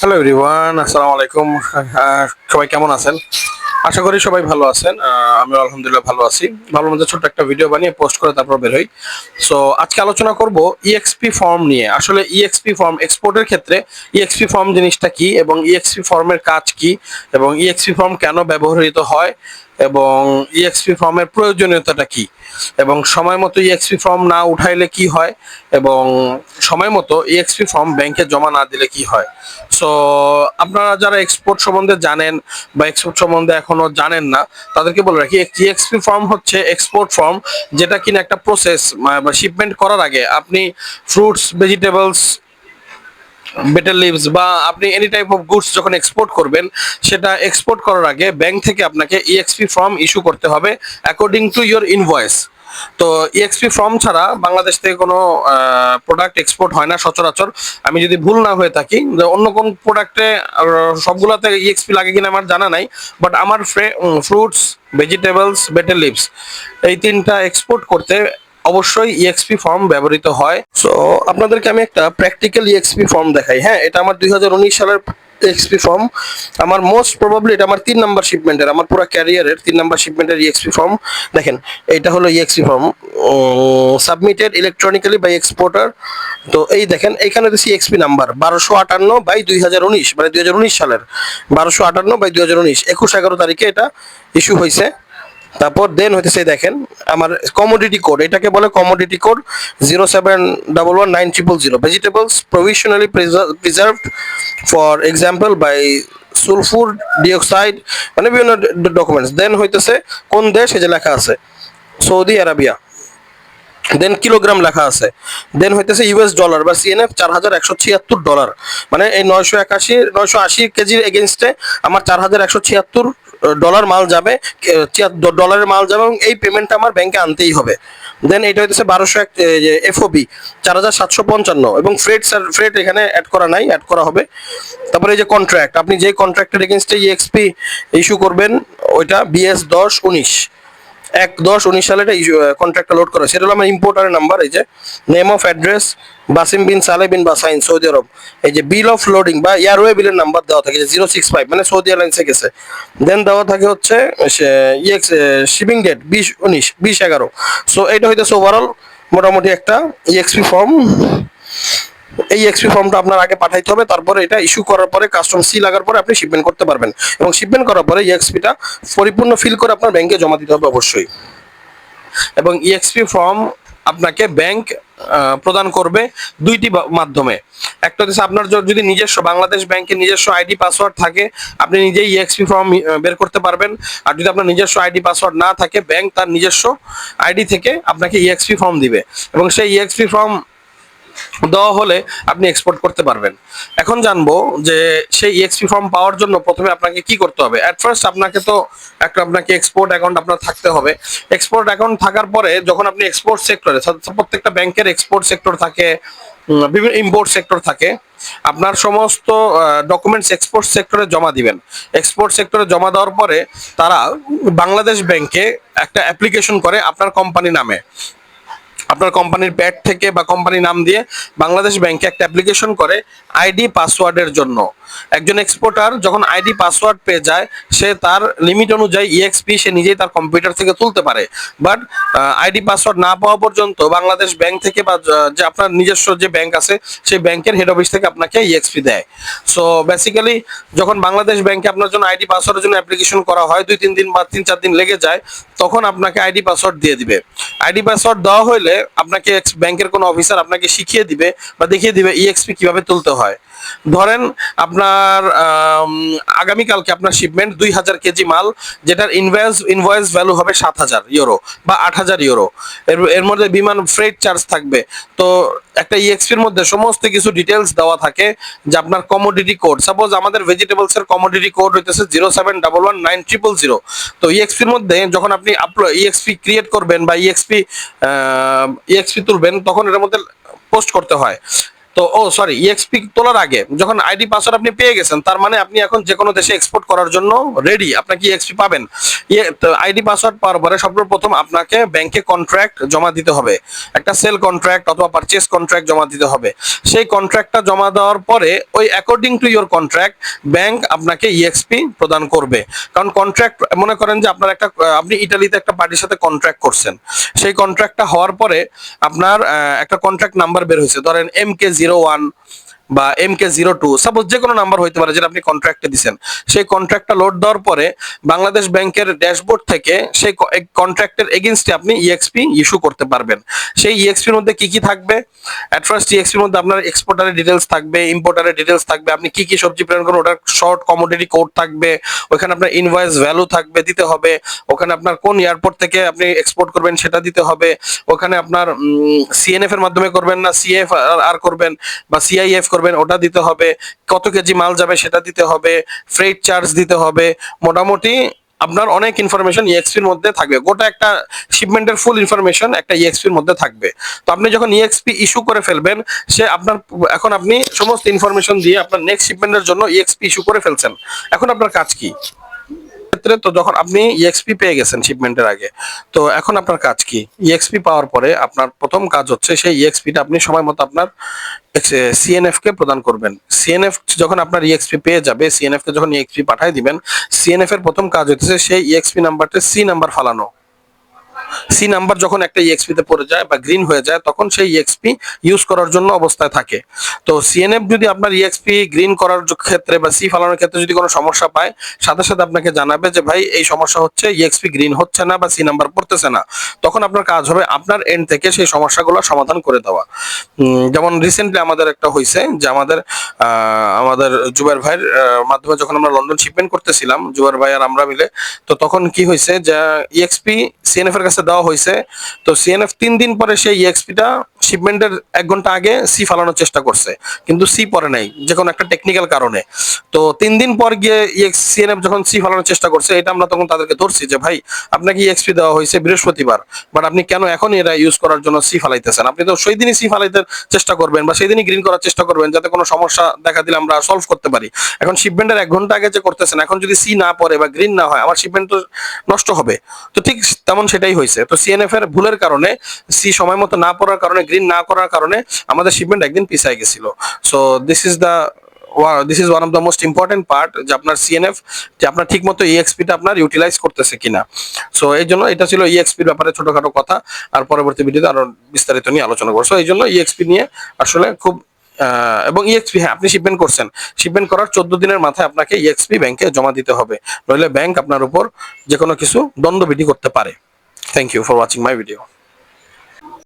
Hello everyone আসসালামু আলাইকুম সবাই কেমন আছেন? আশা করি সবাই ভালো আছেন। আমি আলহামদুলিল্লাহ ভালো আছি। ভালো মধ্যে ছোট্ট একটা ভিডিও বানিয়ে পোস্ট করে তারপর বের হই। সো আজকে আলোচনা করব ইএক্সপি ফর্ম নিয়ে। আসলে ইএক্সপি ফর্ম এক্সপোর্টের ক্ষেত্রে ইএক্সপি ফর্ম জিনিসটা কি এবং ইএক্সপি ফর্মের কাজ কি এবং ইএক্সপি ফর্ম কেন ব্যবহৃত হয় এবং ইএক্সপি ফর্মের প্রয়োজনীয়তাটা কি? এবং সময় মতো ইএক্সপি ফর্ম না উঠাইলে কি হয়? এবং সময় মতো ইএক্সপি ফর্ম ব্যাংকে জমা না দিলে কি হয়? সো আপনারা যারা এক্সপোর্ট সম্বন্ধে জানেন বা এক্সপোর্ট সম্বন্ধে এখনও জানেন না, তাদেরকে বলে রাখি ইএক্সপি ফর্ম হচ্ছে এক্সপোর্ট ফর্ম যেটা কিনা একটা প্রসেস বা শিপমেন্ট করার আগে আপনি ফ্রুটস ভেজিটেবলস বেটার লিভস বা আপনি এনি টাইপ অফ গুডস যখন এক্সপোর্ট করবেন, সেটা এক্সপোর্ট করার আগে ব্যাংক থেকে আপনাকে ইএক্সপি ফর্ম ইস্যু করতে হবে অ্যাকর্ডিং টু ইয়োর ইনভয়েস তো ইএক্সপি ফর্ম ছাড়া বাংলাদেশ থেকে কোনো প্রোডাক্ট এক্সপোর্ট হয় না সচরাচর। আমি যদি ভুল না হয়ে থাকি অন্য কোন প্রোডাক্টে সবগুলোতে ইএক্সপি লাগে কিনা আমার জানা নাই বাট আমার ফ্রুটস ভেজিটেবলস বেটার লিভস এই তিনটা এক্সপোর্ট করতে অবশ্যই ইএক্সপি ফর্ম ব্যবহৃত হয়। সো আপনাদেরকে আমি একটা প্র্যাকটিক্যাল ইএক্সপি ফর্ম দেখাই। হ্যাঁ এটা আমার দু হাজার উনিশ সালের এক্সপি ফর্ম আমার মোস্ট প্রবাবলি এটা আমার তিন নাম্বার শিপমেন্টের আমার পুরো ক্যারিয়ারের তিন নাম্বার শিপমেন্টের ইএক্সপি ফর্ম দেখেন, এটা হলো EXP form submitted electronically by exporter তো এই দেখেন, এইখানে দিচ্ছি এক্সপি নাম্বার বারোশো আটান্ন বাই দুই হাজার উনিশ মানে দুই হাজার উনিশ সালের। বারোশো আটান্ন বাই দুই হাজার উনিশ, একুশ এগারো তারিখে এটা ইস্যু হয়েছে। তারপর দেন হইতেছে দেখেন, আমার কমোডিটি কোড এটাকে বলে commodity code zero seven double one nine triple zero vegetables provisionally preserved for example by sulphur dioxide মানে বিভিন্ন ডকুমেন্টস দেন হইতেছে কোন দেশ, এই যে লেখা আছে, সৌদি আরাবিয়া। দেন কিলোগ্রাম লেখা আছে। দেন হইতেছে ইউএস ডলার বা সিএনএফ চার হাজার একশো ছিয়াত্তর ডলার মানে এই নয়শো একাশি, নয়শো আশি কেজির এগেনস্টে আমার চার হাজার একশো ছিয়াত্তর ডলার মাল যাবে ডলারের মাল যাবে এবং এই পেমেন্টটা আমার ব্যাংকে আনতেই হবে। দেন এটা হইতেছে বারোশো এক এফওবি চার হাজার সাতশো পঞ্চান্ন এবং ফ্রেট ফ্রেট এখানে অ্যাড করা নাই অ্যাড করা হবে। তারপরে এই যে কন্ট্রাক্ট আপনি যে কন্ট্রাক্টের এগেনস্টে ইএক্সপি ইস্যু করবেন, ওইটা বিএস দশ উনিশ। এক দশ উনিশ সালে এটা কন্ট্রাক্টটা লোড করা সেটা হলো আমার ইম্পোর্টারের নাম্বার এই যে name of address Basim bin Salleh bin Basain, Saudi Arab. এই যে বিল অফ লোডিং বা এয়ারওয়ে বিলের নাম্বার দেওয়া থাকে জিরো সিক্স ফাইভ মানে সৌদি এয়ারলাইন্সে গেছে। দেন দেওয়া থাকে হচ্ছে শিপিং ডেট বিশ উনিশ, বিশ এগারো। সো এটা হইতেছে ওভারঅল মোটামুটি একটা ইএক্সপি ফর্ম এই এক্সপি ফর্মটা আপনার আগে পাঠাইতে হবে, তারপরে এটা ইস্যু করার পরে কাস্টম সি লাগার পরে আপনি শিপমেন্ট করতে পারবেন। এবং শিপমেন্ট করার পরে এই ইএক্সপিটা পরিপূর্ণ ফিল করে আপনার ব্যাংকে জমা দিতে হবে অবশ্যই। এবং ইএক্সপি ফর্ম আপনাকে ব্যাংক প্রদান করবে দুইটি মাধ্যমে। একটা হচ্ছে আপনার যদি নিজস্ব বাংলাদেশ ব্যাংকের নিজস্ব আইডি পাসওয়ার্ড থাকে, আপনি নিজেই ইএক্সপি ফর্ম বের করতে পারবেন। আর যদি আপনার নিজস্ব আইডি পাসওয়ার্ড না থাকে ব্যাংক তার নিজস্ব আইডি থেকে আপনাকে ইএক্সপি ফর্ম দিবে। এবং সেই ইএক্সপি ফর্ম দেওয়া হলে আপনি এক্সপোর্ট করতে পারবেন। এখন জানব যে সেই ইএক্সপি ফর্ম পাওয়ার জন্য প্রথমে আপনাকে কি করতে হবে? অ্যাট ফার্স্ট আপনাকে তো একটা আপনাকে এক্সপোর্ট অ্যাকাউন্ট আপনার থাকতে হবে। এক্সপোর্ট অ্যাকাউন্ট থাকার পরে যখন আপনি এক্সপোর্ট সেক্টরে প্রত্যেকটা ব্যাংকের এক্সপোর্ট সেক্টর থাকে বিভিন্ন ইম্পোর্ট সেক্টর থাকে, আপনার সমস্ত ডকুমেন্টস এক্সপোর্ট সেক্টরে জমা দিবেন। এক্সপোর্ট সেক্টরে জমা দেওয়ার পরে তারা বাংলাদেশ ব্যাংকে একটা অ্যাপ্লিকেশন করে আপনার কোম্পানি নামে। আপনার কোম্পানির প্যাড থেকে বা কোম্পানির নাম দিয়ে বাংলাদেশ ব্যাংকে একটা অ্যাপ্লিকেশন করে আইডি পাসওয়ার্ডের জন্য। একজন এক্সপোর্টার যখন আইডি পাসওয়ার্ড পেয়ে যায়, সে তার লিমিট অনুযায়ী ইএক্সপি সে নিজেই তার কম্পিউটার থেকে তুলতে পারে। বাট আইডি পাসওয়ার্ড না পাওয়া পর্যন্ত বাংলাদেশ ব্যাংক থেকে বা যে আপনার নিজস্ব যে ব্যাংক আছে, সেই ব্যাংকের হেড অফিস থেকে আপনাকে ইএক্সপি দেয়। সো বেসিক্যালি যখন বাংলাদেশ ব্যাংকে আপনার জন্য আইডি পাসওয়ার্ডের জন্য অ্যাপ্লিকেশন করা হয়, দুই, তিন দিন বা তিন, চার দিন লেগে যায়, তখন আপনাকে আইডি পাসওয়ার্ড দিয়ে দিবে। আইডি পাসওয়ার্ড দেওয়া হলে আপনাকে ব্যাংকের কোনো অফিসার আপনাকে শিখিয়ে দিবে বা দেখিয়ে দিবে ইএক্সপি কীভাবে তুলতে হয়। ধরেন আপনার আগামীকালকে আপনার শিপমেন্ট দুই হাজার কেজি মাল, যেটার ইনভয়েস ইনভয়েস ভ্যালু হবে সাত হাজার ইউরো বা আট হাজার ইউরো এর এর মধ্যে বিমান ফ্রেট চার্জ থাকবে। তো একটা ইএক্সপির মধ্যে সমস্ত কিছু ডিটেলস দেওয়া থাকে যে আপনার কমোডিটি কোড সাপোজ আমাদের ভেজিটেবলস এর কমোডিটি কোড হইতেছে zero seven double one nine triple zero তো ইএক্সপির মধ্যে যখন আপনি আপলোড ইএক্সপি ক্রিয়েট করবেন বা ইএক্সপি ইএক্সপি তুলবেন, তখন এটার মধ্যে পোস্ট করতে হয়। তো, ও সরি ইএক্সপি তোলার আগে, যখন আইডি পাসওয়ার্ড আপনি পেয়ে গেছেন, তার মানে আপনি এখন যে কোনো দেশে এক্সপোর্ট করার জন্য রেডি আপনাকে ইএক্সপি পাবেন। আইডি পাসওয়ার্ড পাওয়ার পরে সর্বপ্রথম আপনাকে ব্যাংকে কন্ট্রাক্ট জমা দিতে হবে। একটা সেল কন্ট্রাক্ট অথবা পারচেস কন্ট্রাক্ট জমা দিতে হবে। সেই কন্ট্রাক্টটা জমা দেওয়ার পরে, ওই according to your contract bank আপনাকে ইএক্সপি প্রদান করবে। কারণ কন্ট্রাক্ট মনে করেন যে আপনার একটা আপনি ইটালিতে একটা পার্টির সাথে কন্ট্রাক্ট করছেন। সেই কন্ট্রাক্টটা হওয়ার পরে আপনার একটা কন্ট্রাক্ট নাম্বার বের হয়েছে। ধরেন এম কে জিরো ওয়ান বা M K zero two suppose যে কোনো নাম্বার হইতে পারে যেটা আপনি কন্ট্রাক্টে দিচ্ছেন সেই কন্ট্রাক্টটা লোড দেওয়ার পরে বাংলাদেশ ব্যাংকের ড্যাশবোর্ড থেকে সেই কন্ট্রাক্টের এগেনস্টে আপনি ইএক্সপি ইস্যু করতে পারবেন। সেই ইএক্সপির মধ্যে কি কি থাকবে? অ্যাট ফার্স্ট ইএক্সপির মধ্যে আপনার এক্সপোর্টারের ডিটেলস থাকবে ইম্পোর্টারের ডিটেলস থাকবে, আপনি কি কি সবজি প্রেরণ করেন ওটার শর্ট কমোডিটি কোড থাকবে, ওখানে আপনার ইনভয়েস ভ্যালু থাকবে, দিতে হবে, ওখানে আপনার কোন এয়ারপোর্ট থেকে আপনি এক্সপোর্ট করবেন সেটা দিতে হবে, ওখানে আপনার সিএনএফ এর মাধ্যমে করবেন না সিএফ আর করবেন বা সিআইএফ করবেন, ওটা দিতে হবে। কত কেজি মাল যাবে সেটা দিতে হবে। ফ্রেট চার্জ দিতে হবে। মোটামুটি আপনার অনেক ইনফরমেশন ইএক্সপির মধ্যে থাকবে। গোটা একটা শিপমেন্টের ফুল ইনফরমেশন একটা ইএক্সপির মধ্যে থাকবে। তো আপনি যখন ইএক্সপি ইস্যু করে ফেলবেন, সে আপনার, এখন আপনি সমস্ত ইনফরমেশন দিয়ে আপনার নেক্সট শিপমেন্টের জন্য ইএক্সপি ইস্যু করে ফেলছেন। এখন আপনার কাজ কি? ক্ষেত্রে তো যখন আপনি ইএক্সপি পেয়ে গেছেন শিপমেন্টের আগে, তো এখন আপনার কাজ কি? ইএক্সপি পাওয়ার পরে আপনার প্রথম কাজ হচ্ছে সেই ইএক্সপিটা আপনি সময় মতো আপনার সিএনএফ কে প্রদান করবেন। সিএনএফ যখন আপনার ইএক্সপি পেয়ে যাবে সিএনএফ কে যখন ইএক্সপি পাঠিয়ে দিবেন সিএনএফ এর প্রথম কাজ হচ্ছে সেই ইএক্সপি নাম্বারটা সি নাম্বার ফালানো। সি নাম্বার যখন একটা ইএক্সপি তে পড়ে যায় বা গ্রিন হয়ে যায়, তখন সেই ইএক্সপি ইউজ করার জন্য অবস্থায় থাকে। তো সিএনএফ যদি আপনার ইএক্সপি গ্রিন করার ক্ষেত্রে বা সি ফালানোর ক্ষেত্রে যদি কোনো সমস্যা পায়, সাথে সাথে আপনাকে জানাবে যে, ভাই, এই সমস্যা হচ্ছে ইএক্সপি গ্রিন হচ্ছে না বা সি নাম্বার পড়তেছে না। তখন আপনার কাজ হবে আপনার এন্ড থেকে সেই সমস্যাগুলো সমাধান করে দেওয়া। যেমন রিসেন্টলি আমাদের একটা হয়েছে যে, আমাদের আমাদের জুবাইর ভাইয়ের মাধ্যমে যখন আমরা লন্ডন শিপমেন্ট করতেছিলাম জুবাইর ভাই আর আমরা মিলে, তো তখন কি হয়েছে যে ইএক্সপি সিএনএফ এর কাছে দেওয়া হয়েছে। তো সিএনএফ তিন দিন পরে সেই ইএক্সপিটা শিপমেন্টের এক ঘণ্টা আগে সি ফালানোর চেষ্টা করছে, কিন্তু সি পরে নাই, যে কোনো একটা টেকনিক্যাল কারণে। তো তিন দিন পর গিয়ে সিএনএফ যখন সি ফালানোর চেষ্টা করছে, এটা আমরা তখন তাদেরকে ধরছি যে, ভাই, আপনাকে ইএক্সপি দেওয়া হয়েছে বৃহস্পতিবার বাট আপনি কেন এখন এটা ইউজ করার জন্য সি ফালাইতেছেন? আপনি তো সেই দিনই সি ফালাইতে চেষ্টা করবেন, বা সেই দিনই গ্রিন করার চেষ্টা করবেন, যাতে কোনো সমস্যা দেখা দিলে আমরা সলভ করতে পারি। এখন শিপমেন্টের এক ঘণ্টা আগে যে করতেছেন, এখন যদি সি না পড়ে বা গ্রিন না হয়, আমার শিপমেন্ট তো নষ্ট হবে। তো ঠিক তেমন সেটাই হয়েছে। তো সিএনএফ এর ভুলের কারণে সি সময় মতো না পড়ার কারণে গ্রিন না করার কারণে আমাদের শিপমেন্ট একদিন পিছায় গেছিল। So this is the this is one of the most important part যে আপনার সিএনএফ যে আপনার ঠিক মতো ইএক্সপিটা আপনার ইউটিলাইজ করতেছে কিনা। সো এই জন্য এটা ছিল ইএক্সপির ব্যাপারে ছোটখাটো কথা, আর পরবর্তী ভিডিওতে আরও বিস্তারিত নিয়ে আলোচনা করব। এই জন্য ইএক্সপি নিয়ে আসলে খুব এবং ইএক্সপি হ্যাঁ আপনি শিপমেন্ট করছেন। শিপমেন্ট করার চোদ্দ দিনের মাথায় আপনাকে ইএক্সপি ব্যাংকে জমা দিতে হবে। নইলে ব্যাংক আপনার উপর যে কোনো কিছু দণ্ডবিধি করতে পারে। Thank you for watching my video